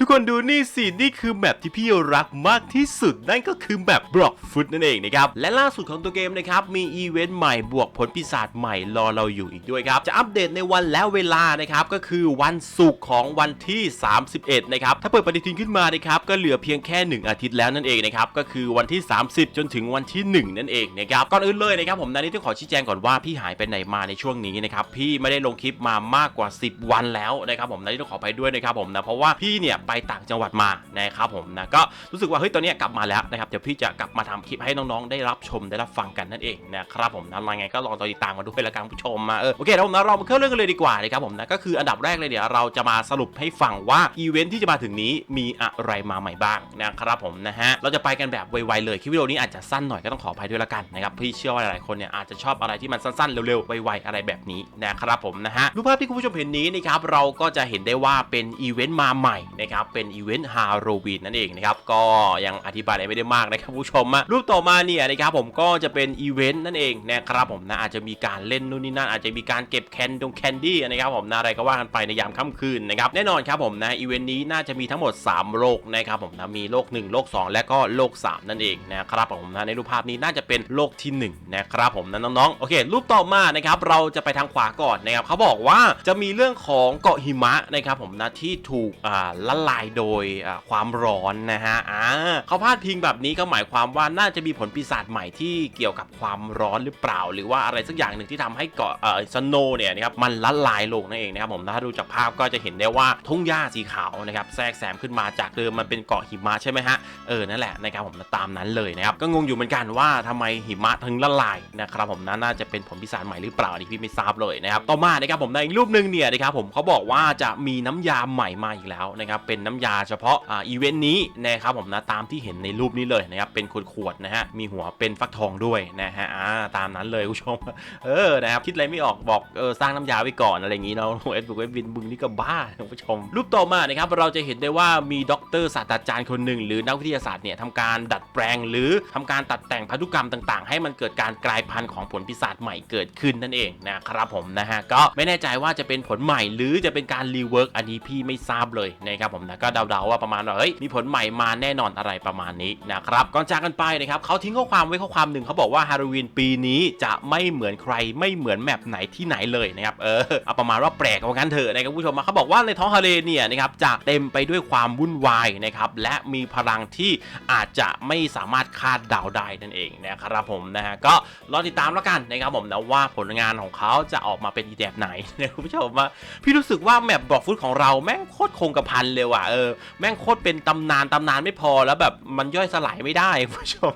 ทุกคนดูนี่สิ นี่คือแมปที่พี่รักมากที่สุด นั่นก็คือแมปบล็อกฟุตนั่นเองนะครับ และล่าสุดของตัวเกมนะครับ มีอีเวนต์ใหม่บวกผลปีศาจใหม่รอเราอยู่อีกด้วยครับ จะอัปเดตในวันและเวลานะครับ ก็คือวันศุกร์ของวันที่ 31 นะครับ ถ้าเปิดปฏิทินขึ้นมานะครับ ก็เหลือเพียงแค่ 1 อาทิตย์แล้วนั่นเองนะครับ ก็คือวันที่ 30 จนถึงวันที่ 1 นั่นเองนะครับ ก่อนอื่นเลยนะครับผมนานี้ต้องขอชี้แจงก่อนว่าพี่หายไปไหนมาในช่วงนี้นะครับพี่ไม่ได้ลงคลิปมามากกว่า 10 วันแล้วนะครับผมนานี้ต้องขอไปด้วยนะครับผมนะเพราะว่าพี่เนี่ยไปต่างจังหวัดมานะครับผมนะก็รู้สึกว่าเฮ้ยตอนนี้กลับมาแล้วนะครับเดี๋ยวพี่จะกลับมาทำคลิปให้น้องๆได้รับชมได้รับฟังกันนั่นเองนะครับผมนะยังไงก็ลองติดตามมาด้วยละกันผู้ชมมาเออโอเคแล้วผมนะเรามาเข้าเรื่องกันเลยดีกว่านะครับผมนะก็คืออันดับแรกเลยเดี๋ยวเราจะมาสรุปให้ฟังว่าอีเวนท์ที่จะมาถึงนี้มีอะไรมาใหม่บ้างนะครับผมนะฮะเราจะไปกันแบบไวๆเลยคลิปวิดีโอนี้อาจจะสั้นหน่อยก็ต้องขออภัยด้วยละกันนะครับพี่เชื่อว่าหลายๆคนเนี่ยอาจจะชอบอะไรที่มันสั้นๆเร็วๆไวๆอะไรแบบนี้นะครับผมนะฮะรูปภาพที่คุณผู้ชมเห็นนี้นะครับเราก็จะเห็นได้ว่าเป็นอีเวนต์มาใหม่นะครับเป็นอีเวนต์ฮาโลวีนนั่นเองนะครับก็ยังอธิบายอะไรไม่ได้มากนะครับผู้ชมอะรูปต่อมาเนี่ยนะครับผมก็จะเป็นอีเวนต์นั่นเองนะครับผมนะอาจจะมีการเล่นนู่นนี่นั่นอาจจะมีการเก็บแคนดงแคนดี้นะครับผมนะอะไรก็ว่ากันไปในยามค่ำคืนนะครับแน่นอนครับผมนะอีเวนต์นี้น่าจะมีทั้งหมด 3 โลกนะครับผมนะมีโลก 1 โลก 2 และก็โลก 3 นั่นเองนะครับผมนะในรูปภาพนี้น่าจะเป็นโลกที่ 1 นะครับผมนะน้องๆโอเค รูปต่อมานะครับเราจะไปทางขวาก่อนนะครับเขาบอกว่าจะมีเรื่องของเกาะหิมะนะครับผมนะที่ถูกอ่าละลายโดยความร้อนนะฮะอ่าเขาพาดพิงแบบนี้ก็หมายความว่าน่าจะมีผลปีศาจใหม่ที่เกี่ยวกับความร้อนหรือเปล่า หรือว่าอะไรสักอย่างหนึ่งที่ทำให้เกาะเอ่อสโนเนี่ยนะครับมันละลายลงนั่นเองนะครับผมถ้าดูจากภาพก็จะเห็นได้ว่าทุ่งหญ้าสีขาวนะครับแทรกแซมขึ้นมาจากเดิมมันเป็นเกาะหิมะใช่ไหมฮะเออนั่นแหละนะครับผมตามนั้นเลยนะครับก็งงอยู่เหมือนกันว่าทำไมหิมะถึงละลายนะครับผมนะน่าจะเป็นผลปีศาจใหม่หรือเปล่านี่พี่ไม่ทราบเลยนะครับต่อมานะครับผมในรูปหนึ่งเนี่ยนะครับผมเขาบอกว่าจะมีน้ำยาใหม่มาอีกแล้วนะครับเป็นน้ำยาเฉพาะอ่าอีเวนต์นี้นะครับผมนะตามที่เห็นในรูปนี้เลยนะครับเป็นขวดๆนะฮะมีหัวเป็นฟักทองด้วยนะฮะอ่าตามนั้นเลยคุณผู้ชมเออนะครับคิดอะไรไม่ออกบอกเออสร้างน้ำยาไว้ก่อนอะไรอย่างนี้เนาะเอ็ดบุกเอ็ดวินบึงนี่ก็บ้าคุณผู้ชม รูปต่อมานะครับเราจะเห็นได้ว่ามีด็อกเตอร์ศาสตราจารย์คนหนึ่ง หรือนักวิทยาศาสตร์เนี่ยทำการดัดแปลงหรือทำการตัดแต่งพันธุกรรมต่าง ๆ ให้มันเกิดการกลายพันธุ์ของผลปีศาจใหม่เกิดขึ้นนั่นเองนะครับผมนะฮะก็ไม่แน่ใจว่าจะเป็นผลใหม่หรือจะเป็นการรีเวิร์กอันนี้พี่ไม่ทราบเลยนะครับผมนะก็เดาๆว่าประมาณว่าเฮ้ยมีผลใหม่มาแน่นอนอะไรประมาณนี้นะครับก่อนจากกันไปนะครับเขาทิ้งข้อความไว้ข้อความหนึ่งเขาบอกว่าฮาโลวีนปีนี้จะไม่เหมือนใครไม่เหมือนแมปไหนที่ไหนเลยนะครับเออเอาประมาณว่าแปลกเอางั้นเถอะนะครับคุณผู้ชมมาเขาบอกว่าในท้องทะเลเนี่ยนะครับจะเต็มไปด้วยความวุ่นวายนะครับและมีพลังที่อาจจะไม่สามารถคาดเดาได้นั่นเองนะครับผมนะฮะก็รอติดตามแล้วกันนะครับผมนะว่าผลงานของเขาจะออกมาเป็นอีแบบไหนนะคุณผู้ชมว่าพี่รู้สึกว่าแมปบอกฟุตของเราแม่งโคตรคงกระพันเลยว่ะเออแม่งโคตรเป็นตำนานตำนานไม่พอแล้วแบบมันย่อยสลายไม่ได้คุณผู้ชม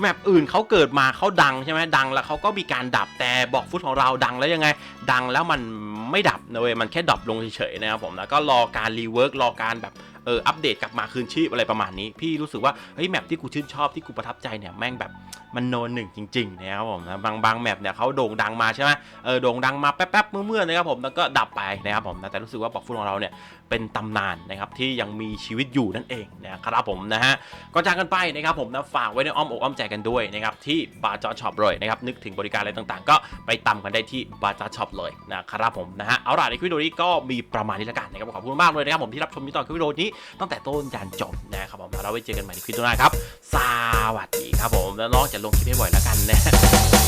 แมปอื่นเขาเกิดมาเขาดังใช่ไหมดังแล้วเขาก็มีการดับแต่บอกฟุตของเราดังแล้วยังไง ดังแล้วมันไม่ดับ นะเว้ยมันแค่ดับลงเฉยๆนะครับผมแล้วก็รอการรีเวิร์กรอการแบบเอออัปเดตกลับมาคืนชีพอะไรประมาณนี้ พี่รู้สึกว่าเฮ้ยแมปที่กูชื่นชอบที่กูประทับใจเนี่ยแม่งแบบมันโนนหนึ่งจริงๆนะครับผมนะบางบางแมปเนี่ยเขาโด่งดังมาใช่ไหมเออโด่งดังมาแป๊บๆเมื่อๆนะครับผมแล้วก็ดับไปนะครับผมนะแต่รู้สึกว่าบอกฟุตของเราเนี่ยเป็นตำนานนะครับที่ยังมีชีวิตอยู่นั่นเองนะครับผมนะฮะก็จากกันไปนะครับผมนะฝากไว้ในอ้อมอกอ้อมใจกันด้วยนะครับที่บาร์จอช็อปเลยนะครับนึกถึงบริการอะไรต่างๆ ก็ไปตำกันได้ที่บาร์จอช็อปเลยนะครับผมนะฮะเอาล่ะในคลิปวิดีโอนี้ก็มีประมาณนี้แล้วกันนะครับขอบคุณมากเลยนะครับผมที่รับชมที่ตอนคลิปวิดีโอนี้ตั้งแต่ต้นยันจบนะครับผมแล้วเราไว้เจอกันใหม่ในคลิปหน้าครับสวัสดีครับผมแล้วน้องจะลงคลิปให้บ่อยแล้วกันนะ